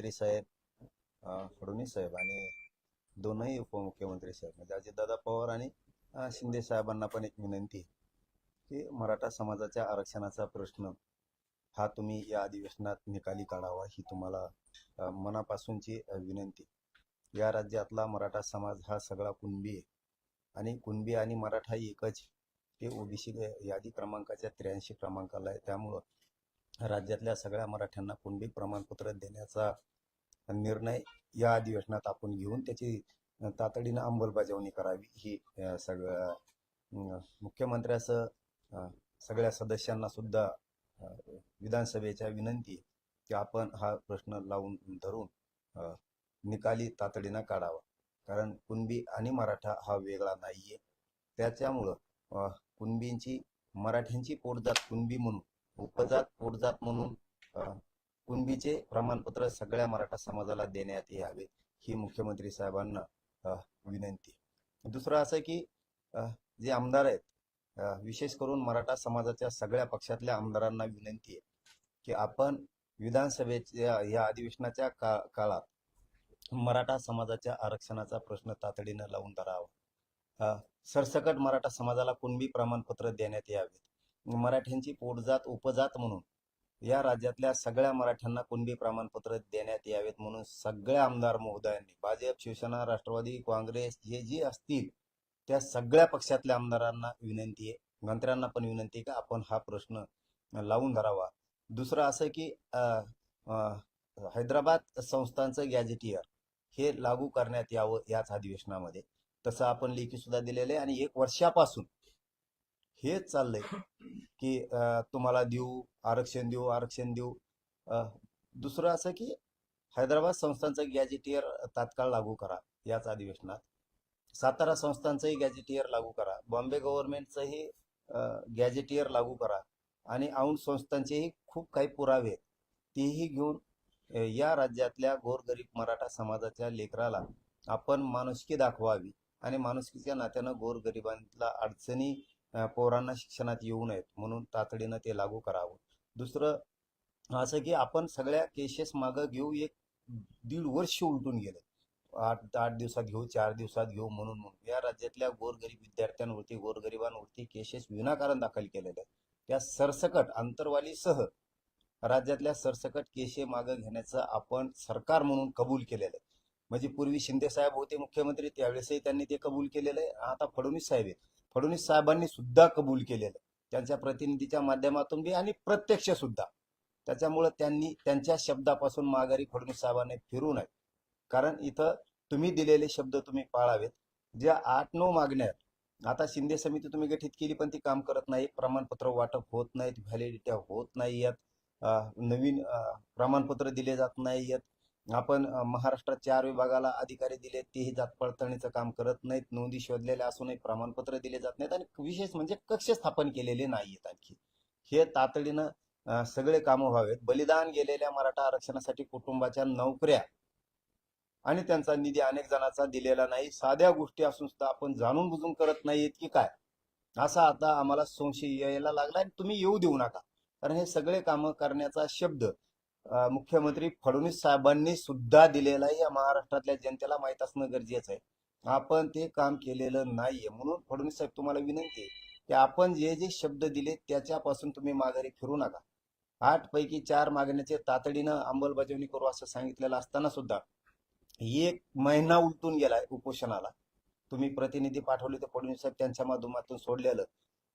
मुख्यमंत्री साहेब फडणवीस साहेब आणि दोनही उपमुख्यमंत्री साहेब म्हणजे अजितदादा पवार आणि शिंदे साहेबांना पण एक विनंती आहे की मराठा समाजाच्या आरक्षणाचा प्रश्न हा तुम्ही या अधिवेशनात निकाली काढावा ही तुम्हाला मनापासूनची विनंती या राज्यातला मराठा समाज हा सगळा कुणबी आहे आणि कुणबी आणि मराठा एकच ते ओबीसी यादी क्रमांकाच्या त्र्याऐंशी क्रमांकाला आहे. त्यामुळं राज्यातल्या सगळ्या मराठ्यांना कुणबी प्रमाणपत्र देण्याचा निर्णय या अधिवेशनात आपण घेऊन त्याची तातडीनं अंमलबजावणी करावी ही सगळ्या मुख्यमंत्र्यासह सगळ्या सदस्यांना सुद्धा विधानसभेच्या विनंती की आपण हा प्रश्न लावून धरून निकाली तातडीनं काढावा. कारण कुणबी आणि मराठा हा वेगळा नाहीये. त्याच्यामुळं कुणबींची मराठ्यांची पोटजात कुणबी म्हणून उपजात पोटजात म्हणून कुणबीचे प्रमाणपत्र सगळ्या मराठा समाजाला देण्यात यावे ही मुख्यमंत्री साहेबांना विनंती. दुसरं असं की जे आमदार आहेत विशेष करून मराठा समाजाच्या सगळ्या पक्षातल्या आमदारांना विनंती आहे की आपण विधानसभेच्या या अधिवेशनाच्या का काळात मराठा समाजाच्या आरक्षणाचा प्रश्न तातडीनं लावून धरावा. सरसकट मराठा समाजाला कुणबी प्रमाणपत्र देण्यात यावे. मराठ्यांची पोटजात उपजात म्हणून या राज्यातल्या सगळ्या मराठ्यांना कुणबी प्रमाणपत्र देण्यात यावेत म्हणून सगळ्या आमदार महोदयांनी भाजप शिवसेना राष्ट्रवादी काँग्रेस जे जे असतील त्या सगळ्या पक्षातल्या आमदारांना विनंती आहे. मंत्र्यांना पण विनंती आहे का आपण हा प्रश्न लावून धरावा. दुसरं असं की हैदराबाद संस्थांचं गॅजेटियर हे लागू करण्यात यावं याच अधिवेशनामध्ये. तसं आपण लेखी सुद्धा दिलेलं आहे आणि एक वर्षापासून हेच चाललंय की तुम्हाला देऊ आरक्षण देऊ आरक्षण देऊ. दुसरं असं की हैदराबाद संस्थांचं गॅजेटियर तात्काळ लागू करा याच अधिवेशनात. सातारा संस्थांचंही गॅजेटियर लागू करा. बॉम्बे गव्हर्नमेंटचंही गॅजेटियर लागू करा. आणि औंध संस्थांचेही खूप काही पुरावे आहेत. तेही घेऊन या राज्यातल्या गोरगरीब मराठा समाजाच्या लेकराला आपण माणुसकी दाखवावी आणि माणुसकीच्या नात्यानं गोरगरिबांना अडचणी पोरांना शिक्षणात येऊ नयेत म्हणून तातडीनं ते लागू करावं. दुसरं असं की आपण सगळ्या केसेस मागं घेऊ एक दीड वर्ष उलटून गेले. आठ आठ दिवसात घेऊ चार दिवसात घेऊ म्हणून म्हणून. या राज्यातल्या गोरगरीब विद्यार्थ्यांवरती गोरगरिबांवरती केसेस विनाकारण दाखल केलेल्या आहेत. त्या सरसकट आंतरवालीसह राज्यातल्या सरसकट केसे मागं घेण्याचं आपण सरकार म्हणून कबूल केलेलं आहे. म्हणजे पूर्वी शिंदे साहेब होते मुख्यमंत्री त्यावेळेसही त्यांनी ते कबूल केलेलं आहे. आता फडणवीस साहेब आहेत. फडणवीस साहेबांनी सुद्धा कबूल केलेलं आहे. त्यांच्या प्रतिनिधीच्या माध्यमातून बी आणि प्रत्यक्ष सुद्धा. त्याच्यामुळं त्यांनी त्यांच्या शब्दापासून माघारी फडणवीस साहेबांनी फिरू नये. कारण इथं तुम्ही दिलेले शब्द तुम्ही पाळावेत. ज्या आठ नऊ मागण्या आहेत. आता शिंदे समिती तुम्ही गठीत केली पण ती काम करत नाही. प्रमाणपत्र वाटप होत नाहीत व्हॅलिडिट्या होत नाही आहेत नवीन प्रमाणपत्र दिले जात नाही आहेत आपण महाराष्ट्रात चार विभागाला अधिकारी दिले तेही जात पडताळणीचं काम करत नाहीत नोंदी शोधलेल्या असूनही प्रमाणपत्र दिले जात नाहीत आणि विशेष म्हणजे कक्ष स्थापन केलेले नाहीयेत आणखी. हे तातडीनं सगळे कामं व्हावेत. बलिदान गेलेल्या मराठा आरक्षणासाठी कुटुंबाच्या नोकऱ्या आणि त्यांचा निधी अनेक जणांचा दिलेला नाही. साध्या गोष्टी असून सुद्धा आपण जाणून बुजून करत नाहीत की काय? असा आता आम्हाला संशय यायला लागला आणि तुम्ही येऊ देऊ नका. कारण हे सगळे कामं करण्याचा शब्द मुख्यमंत्री फडणवीस साहेबांनी सुद्धा दिलेला या महाराष्ट्रातल्या जनतेला माहीत असणं गरजेचं आहे. आपण ते काम केलेलं नाहीये. म्हणून फडणवीस साहेब तुम्हाला विनंती की आपण जे जे शब्द दिले त्याच्यापासून तुम्ही माघारी फिरू नका. आठ पैकी चार मागण्याचे तातडीनं अंमलबजावणी करू असं सांगितलेलं असताना सुद्धा एक महिना उलटून गेलाय उपोषणाला. तुम्ही प्रतिनिधी पाठवले ते फडणवीस साहेब त्यांच्या माध्यमातून सोडलेलं.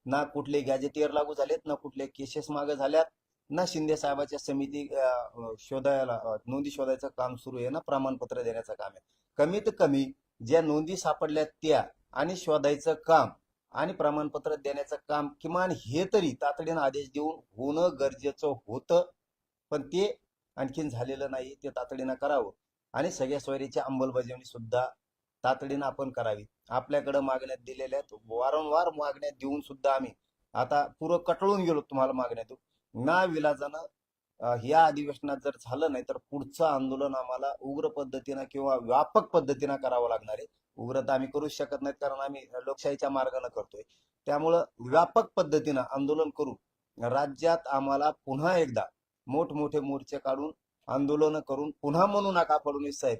ना कुठले गॅजेटियर लागू झालेत ना कुठले केसेस मागे झाल्यात. ना शिंदे साहेबाच्या समिती शोधायला नोंदी शोधायचं काम सुरू आहे ना प्रमाणपत्र देण्याचं काम आहे. कमीत कमी ज्या नोंदी सापडल्या त्या आणि शोधायचं काम आणि प्रमाणपत्र देण्याचं काम किमान हे तरी तातडीनं आदेश देऊन होणं गरजेचं होतं. पण ते आणखीन झालेलं नाही ते तातडीनं करावं. आणि सगळ्या सोयरीची अंमलबजावणी सुद्धा तातडीनं आपण करावी. आपल्याकडे मागण्यात दिलेल्या आहेत. वारंवार मागण्यात देऊन सुद्धा आम्ही आता पुरं कटळून गेलो तुम्हाला मागण्यात ना विलाजानं या अधिवेशनात जर झालं नाही तर पुढचं आंदोलन आम्हाला उग्र पद्धतीनं किंवा व्यापक पद्धतीनं करावं लागणार आहे. उग्रता आम्ही करूच शकत नाहीत कारण आम्ही लोकशाहीच्या मार्गाने करतोय. त्यामुळं व्यापक पद्धतीनं आंदोलन करू राज्यात आम्हाला पुन्हा एकदा मोठमोठे मोर्चे काढून आंदोलन करून पुन्हा म्हणू नका फडणवीस साहेब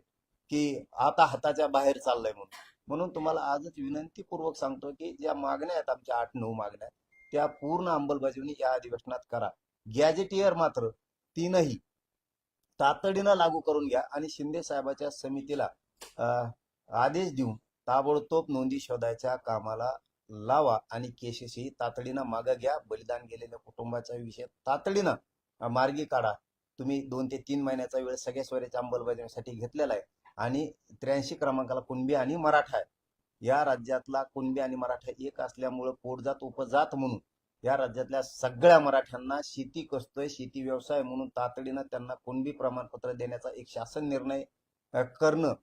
की आता हाताच्या बाहेर चाललंय म्हणून. म्हणून तुम्हाला आजच विनंतीपूर्वक सांगतो की ज्या मागण्या आहेत आमच्या आठ नऊ मागण्या त्या पूर्ण अंमलबजावणी या अधिवेशनात करा. गॅजेटियर मात्र तीनही तातडीनं लागू करून घ्या आणि शिंदे साहेबांच्या समितीला आदेश देऊन ताबडतोब नोंदी शोधायच्या कामाला लावा आणि केसेसही तातडीनं मागं घ्या. बलिदान गेलेल्या कुटुंबाचा विषय तातडीनं मार्गी काढा. तुम्ही दोन ते तीन महिन्याचा वेळ सगळ्या स्वराच्या अंमलबजावणीसाठी घेतलेला आहे. आणि त्र्याऐंशी क्रमांकाला कुणबी आणि मराठा आहे. या राज्यातला कुणबी आणि मराठा एक असल्यामुळं पोटजात उपजात म्हणून या राज्यातल्या सगळ्या मराठ्यांना शेती कसतोय शेती व्यवसाय म्हणून तातडीनं त्यांना कुणबी प्रमाणपत्र देण्याचा एक शासन निर्णय करणं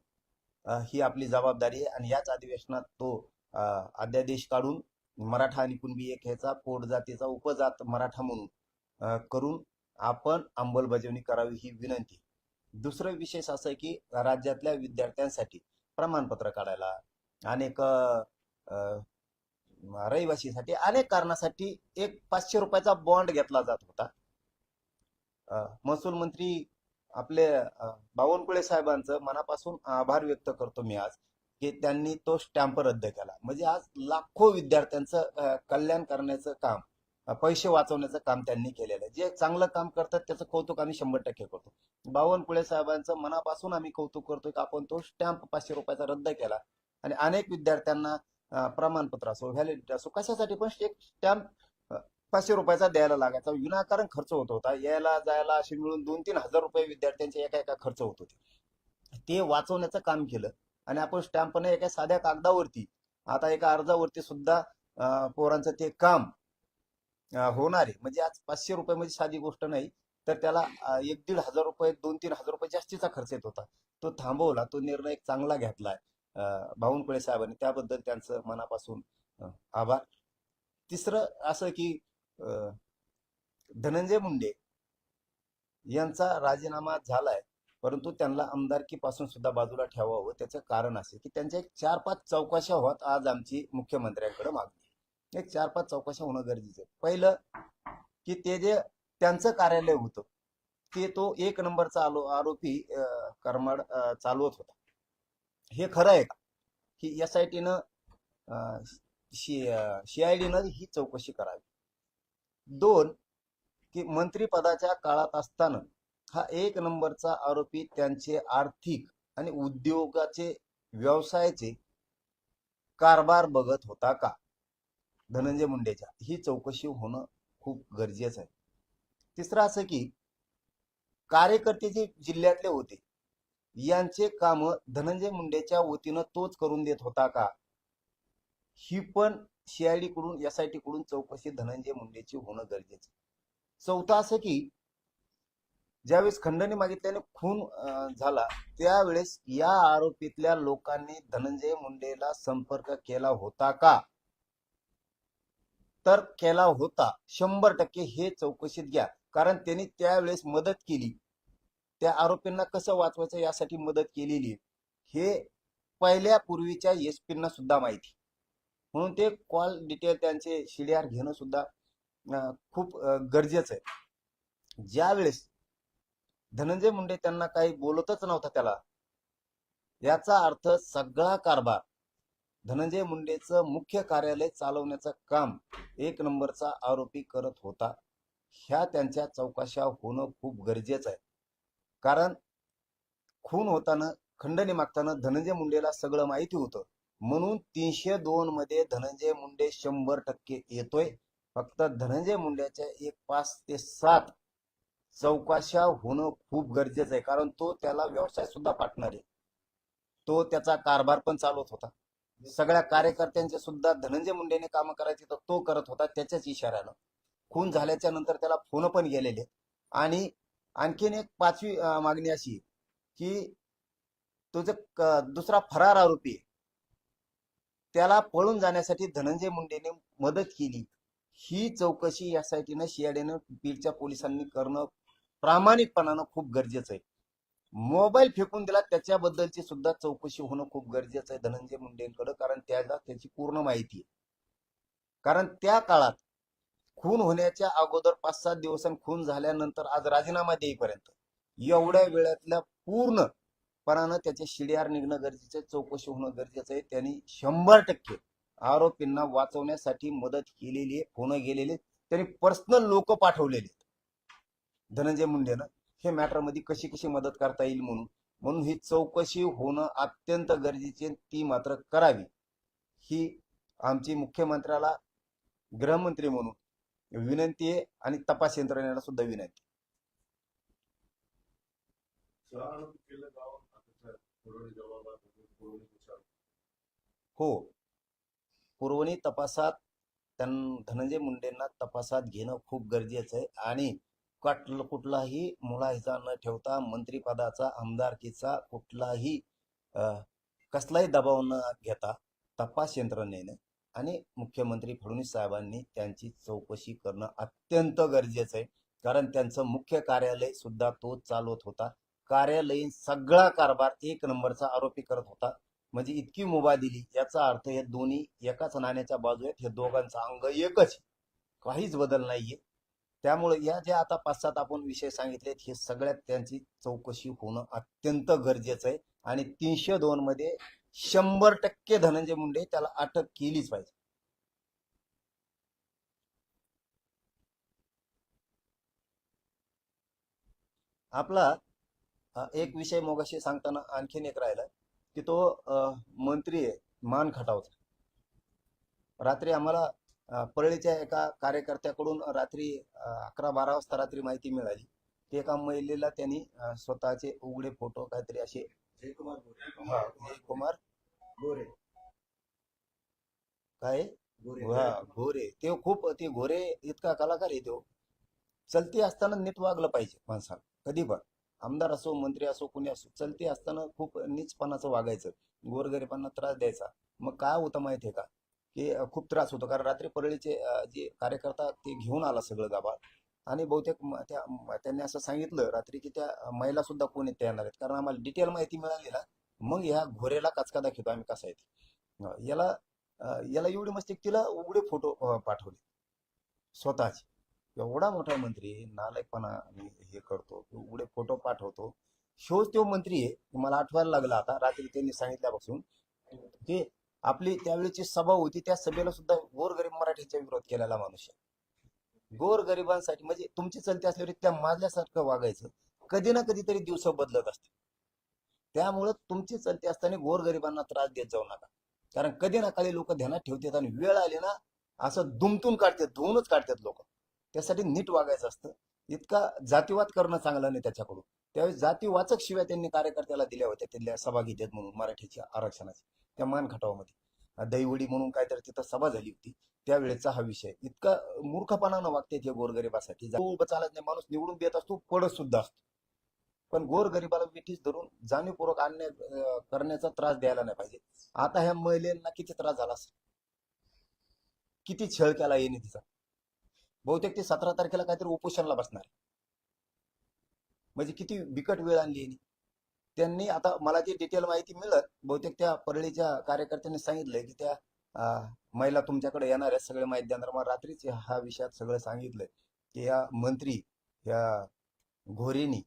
ही आपली जबाबदारी आहे. आणि याच अधिवेशनात तो अध्यादेश काढून मराठा आणि कुणबी एक ह्याचा पोटजातीचा उपजात मराठा म्हणून करून आपण अंमलबजावणी करावी ही विनंती. दुसरं विशेष असं आहे की राज्यातल्या विद्यार्थ्यांसाठी प्रमाणपत्र काढायला अनेक रहिवासीसाठी अनेक कारणासाठी एक पाचशे रुपयाचा बॉन्ड घेतला जात होता. महसूल मंत्री आपले बावनकुळे साहेबांचं मनापासून आभार व्यक्त करतो मी आज की त्यांनी तो स्टॅम्प रद्द केला. म्हणजे आज लाखो विद्यार्थ्यांचं कल्याण करण्याचं काम पैसे वाचवण्याचं काम त्यांनी केलेलं आहे. जे चांगलं काम करतात त्याचं कौतुक आम्ही शंभर टक्के करतो. बावनकुळे साहेबांचं मनापासून आम्ही कौतुक करतोय की आपण तो स्टॅम्प पाचशे रुपयाचा रद्द केला. आणि अनेक विद्यार्थ्यांना प्रमाणपत्र असो व्हॅलिडिटी असो कशासाठी पण एक स्टॅम्प पाचशे रुपयाचा द्यायला लागायचा. विनाकारण खर्च होत होता. यायला जायला असे मिळून दोन तीन हजार रुपये विद्यार्थ्यांचे एका एका खर्च होत होते. ते वाचवण्याचं काम केलं आणि आपण स्टॅम्पने एका साध्या कागदावरती आता एका अर्जावरती सुद्धा पोरांचं ते काम होणार आहे. म्हणजे आज पाचशे रुपये म्हणजे साधी गोष्ट नाही तर त्याला एक दीड हजार रुपये दोन तीन हजार रुपये जास्तीचा खर्च येत होता. तो थांबवला तो निर्णय एक चांगला घेतलाय. बावनकुळे साहेबांनी त्याबद्दल त्यांचं मनापासून आभार. तिसरं असं की धनंजय मुंडे यांचा राजीनामा झालाय परंतु त्यांना आमदारकीपासून सुद्धा बाजूला ठेवावं त्याचं कारण असे की त्यांच्या एक चार पाच चौकशा होत आज आमची मुख्यमंत्र्यांकडे मागणी एक चार पाच चौकशा होणं गरजेचं आहे. पहिलं की ते जे त्यांचं कार्यालय होतं ते तो एक नंबरचा आलो आरोपी अ, करमाड चालवत होता. हे खरं आहे का? की एस आय टीनं सीआयडीनं ही चौकशी करावी. दोन की मंत्रिपदाच्या काळात असताना हा एक नंबरचा आरोपी त्यांचे आर्थिक आणि उद्योगाचे व्यवसायाचे कारभार बघत होता का? धनंजय मुंडेच्या. ही चौकशी होणं खूप गरजेचं आहे. तिसरं असं की कार्यकर्ते जे जिल्ह्यातले होते यांचे काम धनंजय मुंडेच्या वतीनं तोच करून देत होता का? ही पण सीआयडी कडून एस आय टी कडून चौकशी धनंजय मुंडेची होणं गरजेचं चौथा चौथं असं की ज्यावेळेस खंडणी मागितल्याने खून झाला त्यावेळेस या आरोपीतल्या लोकांनी धनंजय मुंडेला संपर्क केला होता का? तर केला होता. शंभर टक्के हे चौकशीत घ्या. कारण त्यांनी त्यावेळेस मदत केली. त्या आरोपींना कसं वाचवायचं यासाठी मदत केलेली हे पहिल्या पूर्वीच्या एसपींना सुद्धा माहिती. म्हणून ते कॉल डिटेल त्यांचे शिडीआर घेणं सुद्धा खूप गरजेचं आहे. ज्या वेळेस धनंजय मुंडे त्यांना काही बोलतच नव्हता त्याला याचा अर्थ सगळा कारभार धनंजय मुंडेचं मुख्य कार्यालय चालवण्याचं काम एक नंबरचा आरोपी करत होता. ह्या त्यांच्या चौकशा होणं खूप गरजेचं आहे. कारण खून होताना खंडणी मागताना धनंजय मुंडेला सगळं माहिती होतं. म्हणून तीनशे दोन मध्ये धनंजय मुंडे शंभर टक्के येतोय. फक्त धनंजय मुंडेच्या एक पाच ते सात चौकाशा होणं खूप गरजेचं आहे. कारण तो त्याला व्यवसाय सुद्धा पाठणार आहे. तो त्याचा कारभार पण चालवत होता. सगळ्या कार्यकर्त्यांचे सुद्धा धनंजय मुंडेने कामं करायची तर तो करत होता त्याच्याच इशाऱ्यानं. खून झाल्याच्यानंतर त्याला फोन पण गेलेले. आणि आणखीन एक पाचवी मागणी अशी की तो जो दुसरा फरार आरोपी त्याला पळून जाण्यासाठी धनंजय मुंडेने मदत केली. ही चौकशी या सायटीनं शियाडेनं बीडच्या पोलिसांनी करणं प्रामाणिकपणानं खूप गरजेचं आहे. मोबाईल फेकून दिला त्याच्याबद्दलची सुद्धा चौकशी होणं खूप गरजेचं आहे धनंजय मुंडेंकडे कारण त्याला त्याची पूर्ण माहिती आहे. कारण त्या काळात खून होण्याच्या अगोदर पाच सात दिवसांनी खून झाल्यानंतर आज राजीनामा देईपर्यंत एवढ्या वेळातल्या पूर्णपणानं त्याचे शिडीआर निघणं गरजेचं आहे चौकशी होणं गरजेचं आहे. त्यांनी शंभर टक्के आरोपींना वाचवण्यासाठी मदत केलेली आहे होणं गेलेली त्यांनी पर्सनल लोक पाठवलेले धनंजय मुंडेनं हे मॅटरमध्ये कशी कशी मदत करता येईल म्हणून म्हणून ही चौकशी होणं अत्यंत गरजेची ती मात्र करावी. ही आमची मुख्यमंत्र्याला गृहमंत्री म्हणून विनंती आहे आणि तपास यंत्रणेला सुद्धा विनंती हो. पुरवणी तपासात त्यां धनंजय मुंडेंना तपासात घेणं खूप गरजेचं आहे आणि कट- कुठलाही मुलाहिजा न ठेवता मंत्रिपदाचा आमदारकीचा कुठलाही कसलाही दबाव न घेता तपास यंत्रणेने आणि मुख्यमंत्री फडणवीस साहेबांनी त्यांची चौकशी करणं अत्यंत गरजेचं आहे. कारण त्यांचं मुख्य कार्यालय सुद्धा तो चालवत होता. कार्यालयीन सगळा कारभार एक नंबरचा आरोपी करत होता. म्हणजे इतकी मुभा दिली. याचा अर्थ हे दोन्ही एकाच नाण्याच्या बाजू आहेत. हे दोघांचं अंग एकच काहीच बदल नाहीये. त्यामुळे या ज्या आता पाच सात आपण विषय सांगितलेत हे सगळ्यात त्यांची चौकशी होणं अत्यंत गरजेचं आहे. आणि तीनशे दोन मध्ये शंभर टक्के धनंजय मुंडे त्याला अटक केलीच पाहिजे. आपला एक विषय मोगाशी सांगताना आणखीन एक राहिला की तो मंत्री आहे मान खटावचा. रात्री आम्हाला परळीच्या एका कार्यकर्त्याकडून रात्री अकरा बारा वाजता रात्री माहिती मिळाली. की एका महिलेला त्यांनी स्वतःचे उघडे फोटो काहीतरी असे जयकुमार गोरे. गोरे. काय? गोरे. हा घोरे ते खूप ते घोरे इतका कलाकार आहे तो. चलती असताना नीट वागलं पाहिजे माणसाला. कधी पण. आमदार असो मंत्री असो कुणी असो चलती असताना खूप नीचपणाचं वागायचं. गोरगरिबांना त्रास द्यायचा. मग काय होतं माहितीये का? की अं, खूप त्रास होतो. कारण रात्री परळीचे जे कार्यकर्ता ते घेऊन आला सगळं गावात. आणि बहुतेक त्या त्यांनी असं सांगितलं रात्री की त्या महिला सुद्धा कोण येते येणार आहेत. कारण आम्हाला डिटेल माहिती मिळाली ना मग ह्या घोरेला काचका दाखवतो आम्ही कसा आहे याला याला एवढी मस्ती तिला उघडे फोटो पाठवले. स्वतःचे. एवढा मोठा मंत्री नालायकपणा आम्ही हे करतो उघडे फोटो पाठवतो. शोच तो मंत्री आहे मला आठवायला लागला आता रात्री त्यांनी सांगितल्यापासून. की आपली त्यावेळीची सभा होती त्या सभेला सुद्धा गोरगरीब मराठीचा विरोध केलेला माणूस आहे. गोर गरिबांसाठी म्हणजे तुमची चलती असल्यावर त्या माझल्यासारखं वागायचं. कधी ना कधीतरी दिवस बदलत असते. त्यामुळं तुमची चलती असताना गोरगरिबांना त्रास देत जाऊ नका. कारण कधी ना कधी लोक ध्यानात ठेवतात आणि वेळ आली ना असं दुमतून काढतात धुवूनच काढतात लोक. त्यासाठी नीट वागायचं असतं. इतका जातीवाद करणं चांगलं नाही त्याच्याकडून. त्यावेळी जातीवाचक शिव्या त्यांनी कार्यकर्त्याला दिल्या होत्या तिथल्या सभा घेतात म्हणून मराठीच्या आरक्षणाची त्या मान खटावामध्ये दैवडी म्हणून काहीतरी तिथं सभा झाली होती. त्यावेळेचा हा विषय. इतका मूर्खपणानं वागते ते गोरगरिबासाठी. चालत नाही. माणूस निवडून देत असतो पडत सुद्धा असतो. पण गोरगरिबाला विठीस धरून जाणीवपूर्वक आणण्या करण्याचा त्रास द्यायला नाही पाहिजे. आता ह्या महिलेंना किती त्रास झाला असेल? किती छळ केला येणे तिचा? बहुतेक ते सतरा तारखेला काहीतरी उपोषणला बसणार म्हणजे किती बिकट वेळ आणली येणे त्यांनी आता मला जी डिटेल माहिती मिळत बहुतेक त्या परळीच्या कार्यकर्त्यांनी सांगितलंय की त्या महिला तुमच्याकडे येणार आहेत. सगळे माहिती देणार. मग रात्रीच हा विषयात सगळं सांगितलंय. की या मंत्री या घोरेनी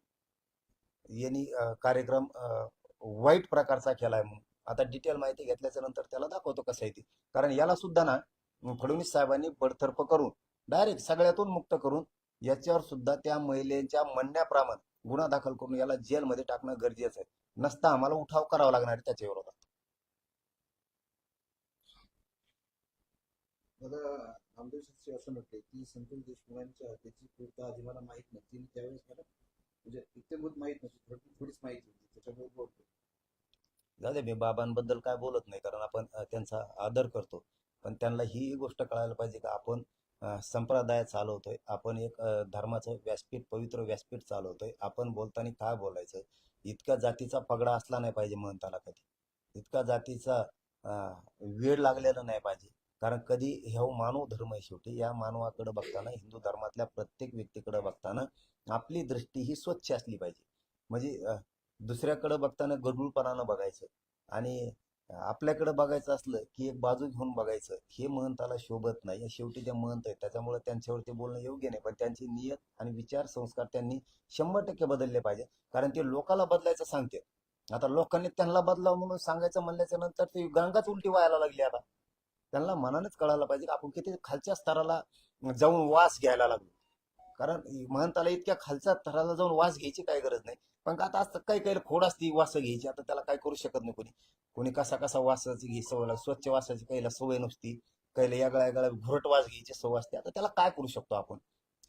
यांनी कार्यक्रम अं, वाईट प्रकारचा केलाय म्हणून. आता डिटेल माहिती घेतल्याच्या नंतर त्याला दाखवतो कसं आहे ते. कारण याला सुद्धा ना फडणवीस साहेबांनी बडतर्फ करून डायरेक्ट सगळ्यातून मुक्त करून याच्यावर सुद्धा त्या महिलेच्या म्हणण्याप्रमाणे गुन्हा दाखल करून याला जेलमध्ये टाकणं गरजेचं आहे. नसता आम्हाला उठाव करावा लागणार आहे त्याच्या विरोधात. असं म्हटले की संतोष देशमुखांच्या हत्येची पूर्तता आधी मला माहीत नव्हती त्यावेळेस मला म्हणजे इत्यंभूत माहीत नव्हती थोडी थोडीच माहिती होती. त्याच्यामुळे बोलतो जाऊ दे मी बाबांबद्दल काय बोलत नाही कारण आपण त्यांचा आदर करतो. पण त्यांना ही गोष्ट कळायला पाहिजे का? आपण संप्रदाय चालवतोय. आपण एक धर्माचं व्यासपीठ पवित्र व्यासपीठ चालवतोय. आपण बोलताना काय बोलायचं? इतका जातीचा पगडा असला नाही पाहिजे म्हणताना कधी. इतका जातीचा वेळ लागलेला नाही पाहिजे. कारण कधी ह्या मानव धर्म आहे शेवटी. या मानवाकडे बघताना हिंदू धर्मातल्या प्रत्येक व्यक्तीकडे बघताना आपली दृष्टी ही स्वच्छ असली पाहिजे. म्हणजे दुसऱ्याकडे बघताना गडबडपणानं बघायचं. आणि आपल्याकडे बघायचं असलं की एक बाजू घेऊन बघायचं हे महंताला शोभत नाही. या शेवटी जे महंत आहेत त्याच्यामुळे त्यांच्यावरती बोलणं योग्य नाही. पण त्यांची नियत आणि विचार संस्कार त्यांनी शंभर टक्के बदलले पाहिजे कारण ते लोकाला बदलायचं सांगते आता लोकांनी त्यांना बदलावं म्हणून सांगायचं म्हणल्याच्या नंतर ते गंगाच उलटी व्हायला लागली आता. त्यांना मनानेच कळायला पाहिजे की आपण किती खालच्या स्तराला जाऊन वास घ्यायला लागलो. कारण महंताला इतक्या खालच्या स्तराला जाऊन वास घ्यायची काही गरज नाही. पण आता असतं काही काही खोड असती वास घ्यायची. आता त्याला काय करू शकत नाही कोणी. कोणी कसा कसा वासाची घे सवय स्वच्छ वासाची काहीला सवय नसती. काहीला यागळा यागळा घुरट वास घ्यायची सवय असते. आता त्याला काय करू शकतो आपण?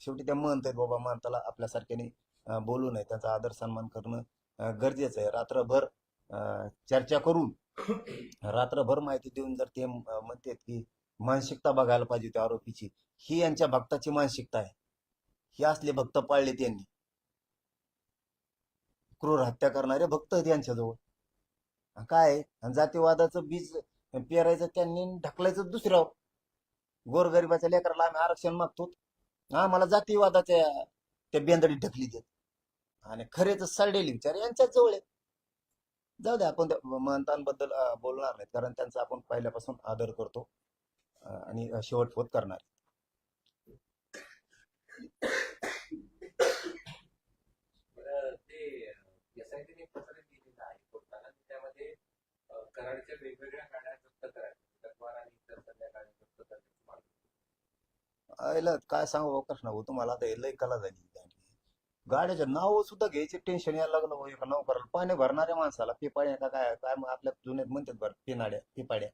शेवटी त्या म्हणत आहेत बाबा. मानताला आपल्यासारख्याने बोलू नये. त्याचा आदर सन्मान करणं गरजेचं आहे. रात्रभर अं, चर्चा करून रात्रभर माहिती देऊन जर ते म्हणतात की मानसिकता बघायला पाहिजे त्या आरोपीची. ही यांच्या भक्ताची मानसिकता आहे. ही असले भक्त पाळले त्यांनी क्रूर हत्या करणारे भक्त आहेत यांच्याजवळ. काय? आहे? जातीवादाचं बीज पेरायचं त्यांनी ढकलायचं दुसऱ्यावर गोरगरिबाच्या लेकराला आम्ही आरक्षण मागतो. हा मला जातीवादाच्या त्या बेंदडी ढकली देत. आणि खरेच सरडेली विचार यांच्याच जवळ आहे जाऊ दे आपण त्या महंतांबद्दल बोलणार नाहीत. कारण त्यांचा आपण पहिल्यापासून आदर करतो. आणि शेवट होत करणार बरं, ते सोसायटीने पत्र दिलेलं आहे. कोर्टाला त्यामध्ये कराडच्या वेगवेगळ्या गाड्या जप्त करायच्या तक्रार आणि इतर सगळ्या गाड्या जप्त करण्याची मागणी आयला काय सांगू? भाऊ कृष्णा भाऊ तुम्हाला आता हे लय कला झाली गाड्याचे नाव सुद्धा घ्यायचे टेन्शन यायला लागलं. भाऊ एका नोकराला पाणी भरणाऱ्या माणसाला पिपाड्या का काय? काय मग आपल्या जुन्यात म्हणतात भर पिनाड्या पिपाड्या.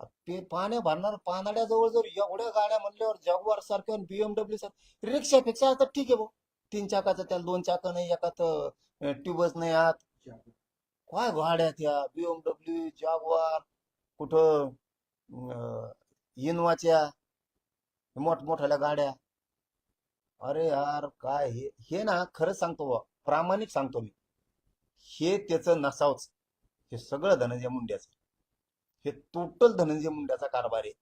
आ, पाण्या भरणार पानाड्याजवळ जर एवढ्या गाड्या म्हणल्यावर जगवार सारख्या बीएमडब्ल्यू सारख्या रिक्षापेक्षा आता ठीक आहे भाऊ. तीन चाकाचं त्याला दोन चाक नाही एकात ट्यूबच नाही आत. काय गाड्या त्या बीएमडब्ल्यू जागवार कुठं इनवाच्या इनोवाच्या मोठमोठ्याल्या गाड्या. अरे यार काय हे हे ना खरंच सांगतो प्रामाणिक सांगतो मी. हे त्याचं नसावच. हे सगळं धनंजय मुंड्याचं हे टोटल धनंजय मुंड्याचा कारभार आहे.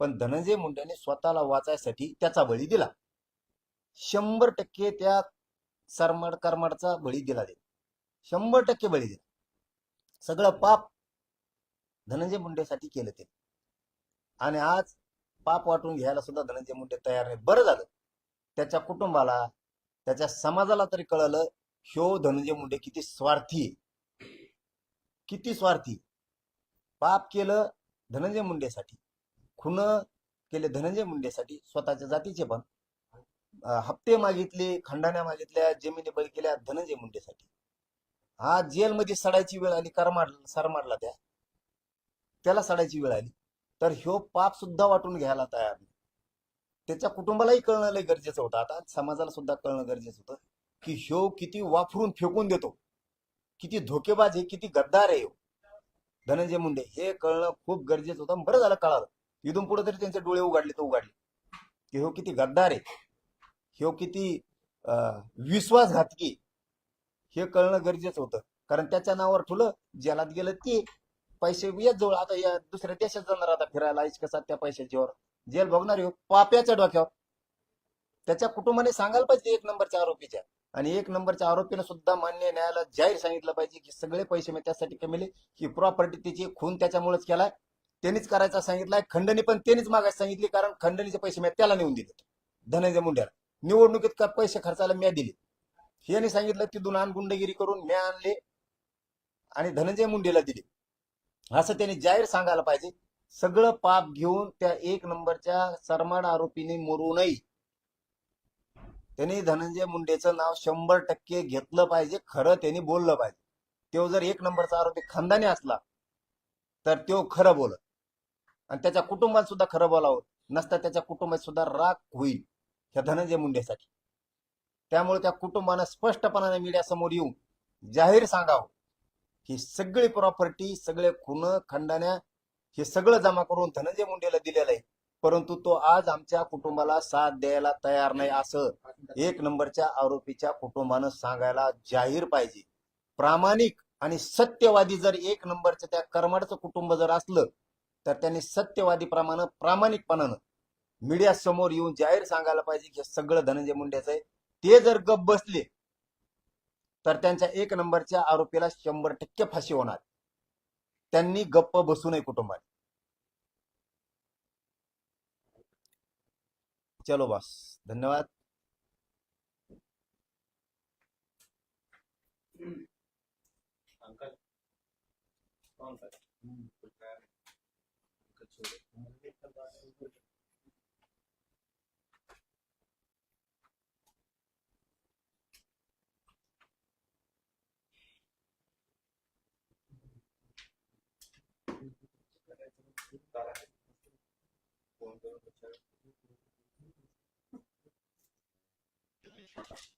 पण धनंजय मुंड्याने स्वतःला वाचायसाठी त्याचा बळी दिला. शंभर टक्के त्या सरमड करमाडचा बळी दिला ते शंभर टक्के बळी दिला. सगळं पाप धनंजय मुंडेसाठी केलं ते. आणि आज पाप वाटून घ्यायला सुद्धा धनंजय मुंडे तयार नाही बरं झालं. त्याच्या कुटुंबाला त्याच्या समाजाला तरी कळलं ह्यो धनंजय मुंडे किती स्वार्थी किती स्वार्थी पाप केलं धनंजय मुंडेसाठी. खुन केले धनंजय मुंडेसाठी स्वतःच्या जातीचे पण. हप्ते मागितले खंडाण्या मागितल्या जमिनी बळी केल्या धनंजय मुंडेसाठी. हा जेलमध्ये सडायची वेळ आली करमाड सरमाडला त्या. त्याला सडायची वेळ आली. तर ह्यो पाप सुद्धा वाटून घ्यायला तयार नाही. त्याच्या कुटुंबालाही कळणं लय गरजेचं होतं. आता समाजाला सुद्धा कळणं गरजेचं होतं की ह्यो किती वापरून फेकून देतो. किती धोकेबाज आहे किती गद्दार आहे धनंजय मुंडे हे कळणं खूप गरजेचं होतं. बरं झालं कळालं. इथून पुढे तरी त्यांचे डोळे उघडले तर उघडले. की हो किती गद्दार आहे. ह्यो किती विश्वासघातकी हे कळणं गरजेचं होतं. कारण त्याच्या नावावर ठुलं जेलात गेलं ते पैसे येत जवळ आता या दुसऱ्या देशात जाणार आता फिरायला कसा त्या पैशाच्यावर जेल बघणार हो पाप्याच्या डोक्यावर. त्याच्या कुटुंबाने सांगायला पाहिजे एक नंबरच्या आरोपीच्या. आणि एक नंबरच्या आरोपीने सुद्धा मान्य न्यायालयात जाहीर सांगितलं पाहिजे की सगळे पैसे मी त्यासाठी कमिले की प्रॉपर्टी त्याची खून त्याच्यामुळेच केलाय. त्यांनीच करायचा सांगितलाय खंडणी पण त्यांनीच मागायला सांगितली कारण खंडणीचे पैसे मी त्याला नेऊन दिले धनंजय मुंड्याला निवडणुकीत का पैसे खर्चायला म्या दिले? याने सांगितलं तिथून आण गुंडगिरी करून म्या आणले आणि धनंजय मुंडेला दिले. असं त्यांनी जाहीर सांगायला पाहिजे. सगळं पाप घेऊन त्या एक नंबरच्या सरमाड आरोपीने मरू नये त्यांनी धनंजय मुंडेचं नाव शंभर टक्के घेतलं पाहिजे खरं त्यांनी बोललं पाहिजे. तो जर एक नंबरचा आरोपी खानदानी असला तर तो खरं बोलत आणि त्याच्या कुटुंबात सुद्धा खरं बोलावं. नसता त्याच्या कुटुंबात सुद्धा राग होईल. ह्या धनंजय मुंडेसाठी. त्यामुळे त्या कुटुंबानं स्पष्टपणाने मीडिया समोर येऊन जाहीर सांगावं. ही सगळी प्रॉपर्टी सगळे खुन खंडण्या हे सगळं जमा करून धनंजय मुंडेला दिलेलं आहे. परंतु तो आज आमच्या कुटुंबाला साथ द्यायला तयार नाही असं एक नंबरच्या आरोपीच्या कुटुंबानं सांगायला जाहीर पाहिजे. प्रामाणिक आणि सत्यवादी जर एक नंबरचं त्या करमाडचं कुटुंब जर असलं तर त्यांनी सत्यवादी प्रमाणे प्रामाणिकपणानं मीडिया समोर येऊन जाहीर सांगायला पाहिजे की सगळं धनंजय मुंडेचं आहे. ते जर गप बसले तर त्यांच्या एक नंबरच्या आरोपीला शंभर टक्के फाशी होणार. त्यांनी गप्प बसू नये कुटुंबात. चलो बस. धन्यवाद. अंकल. Thank you.